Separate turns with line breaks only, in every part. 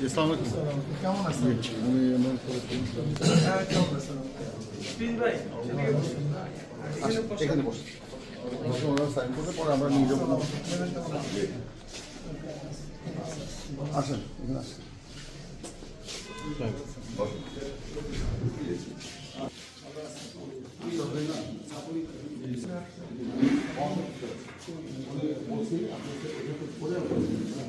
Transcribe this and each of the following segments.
কেমন
কেমন আছেন
আমরা নিয়ে যাব
আসেন এখানে আসেন
제일 앞에서 이렇게 보내고 있습니다.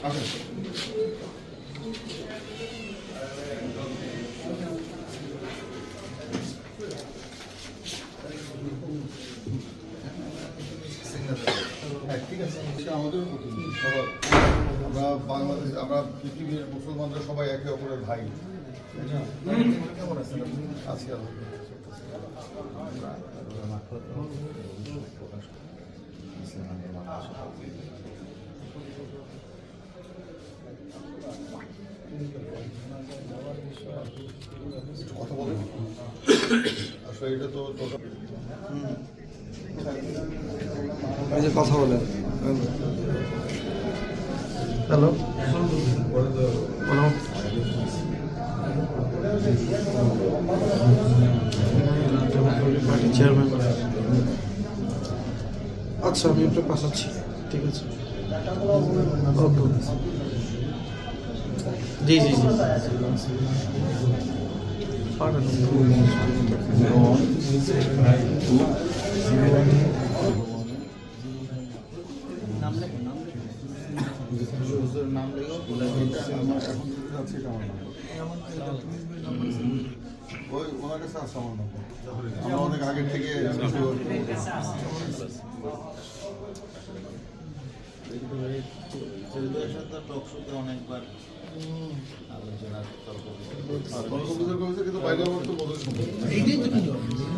아, 그래. আমাদের সবার আমরা বাংলাদেশ আমরা পৃথিবীর মুসলমানরা সবাই একে অপরের ভাই।
কেমন আছেন আপনি?
আজকে কথা বলেন। আসলে এটা তো
কথা বলেন।
হ্যালো
বলো চেয়ারম্যান আচ্ছা আমি আপনার পাঠাচ্ছি ঠিক আছে। ওকে জি জি জি। পাঠানো।
ওই ওনার কাছে আছে আমার নাম্বার আমরা অনেক আগের থেকে
অনেকবার আলোচনা তর্ক
তর্ক বিতর্ক কিন্তু বাইরে আমার তো বোধ সম্ভব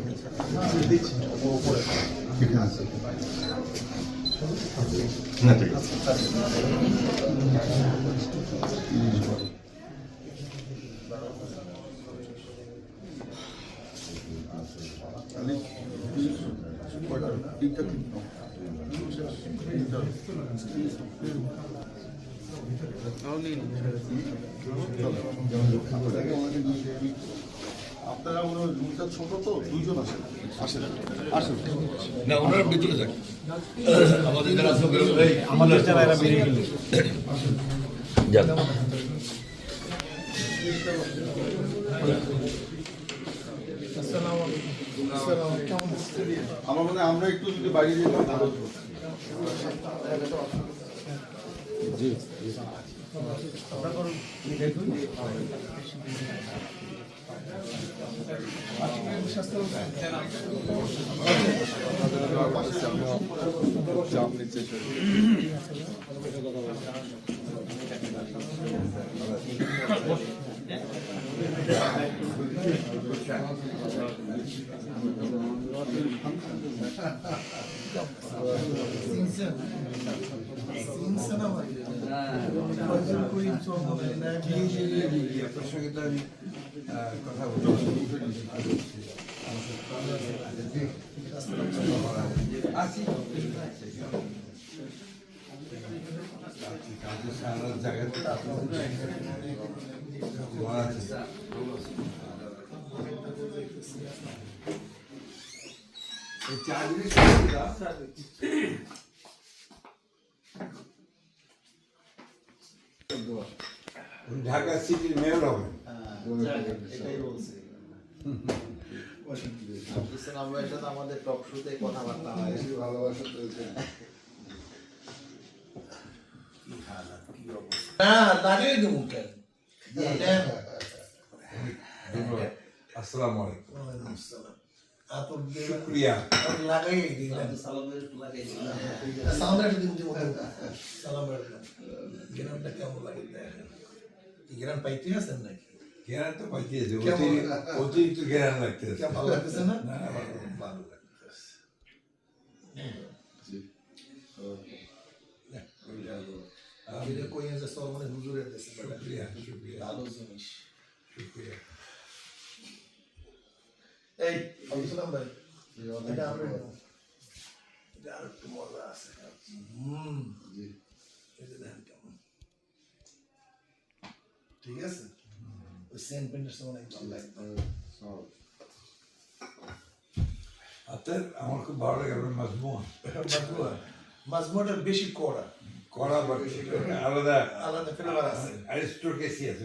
হ্যাঁ। এখানে আছে না ঠিক আপনারা মনে হয় রুমটা ছোট তো দুইজন আসেন আসেন। আসেন।
না ওনারা ভিতরে যাক আমাদের যারা
যারা এরা বেরিয়ে গেল।
আমার মনে আমরা একটু যদি বাইরে যেতাম ভালো
সিনসেন আমার ফজল করিম চৌধুরী না বিয়ে
আপনার সঙ্গে তো আমি কথা ঢাকা সিটির মেয়র হবে
এটাই বলছে ইসলাম ভাইয়ের সাথে আমাদের টক শুতে কথাবার্তা হয়
ভালোবাসা চলছে
না দাঁড়িয়ে দেবো কেন
আসসালামু আলাইকুম
আসসালাম।
শুক্রিয়া
লাগাই দিলাম
সালামের লাগাই দিলাম।
সালাম একটা দিন সালাম আলাইকুম গ্রামটা কেমন লাগে গ্রাম পাইতে আছেন নাকি
গেরান তো পাইতেছে অতিরিক্ত গেরান লাগতেছে
ভালো লাগতেছে না
না, না, ভালো।
ভালো লাগতেছে ঠিক আছে ওই সেন্ট পেন্টের অনেক ভালো লাগে
হাতের আমার খুব ভালো লাগে আপনার মাজমুয়া
মাজমুয়া মাজমুয়াটা বেশি কড়া।
কড়া বা বেশি আলাদা।
আলাদা ফ্লেভার আছে।
অ্যারিস্টোক্রেসি আছে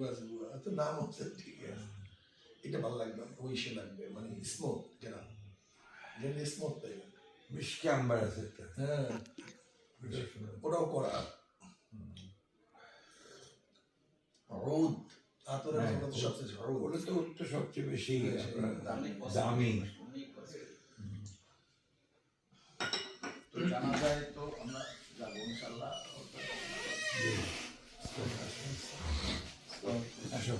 মাজমুয়া তো নাম হচ্ছে ঠিক আছে। এটা ভালো লাগবে ওইসে লাগবে। মানে স্মোক যেটা। যেটা স্মোক তাই।
মিষ্টি আম্বার আছে
হ্যাঁ। ওটাও করা রোদ তো সবচেয়ে
বেশি
পছন্দ।
দামি
অনেক তো জানা যায় তো আমরা যাব ইনশাল্লাহ।
আসো।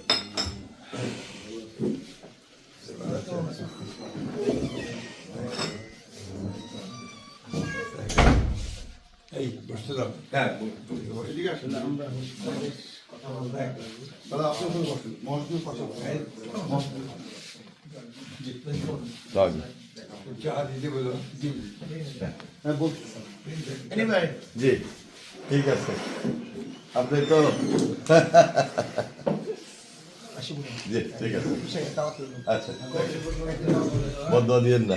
এই বসতে দাও। হ্যাঁ
এদিকে আসেন দাদা আপনি ওখানে বসেন মহাসচিবের পাশে বসেন।
চা দিতে বলো
হ্যাঁ বলছি
এনিওয়ে
জি ঠিক আছে আপনি তো
আসি বলুন
জি ঠিক আছে আচ্ছা বন্ধ দিয়েন না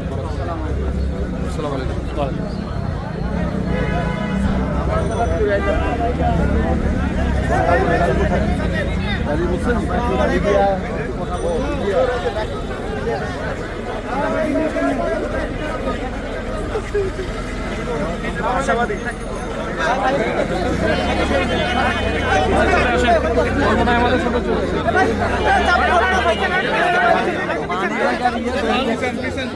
একটু প্লিজ
আমাদের সাথে চলে চলে আসেন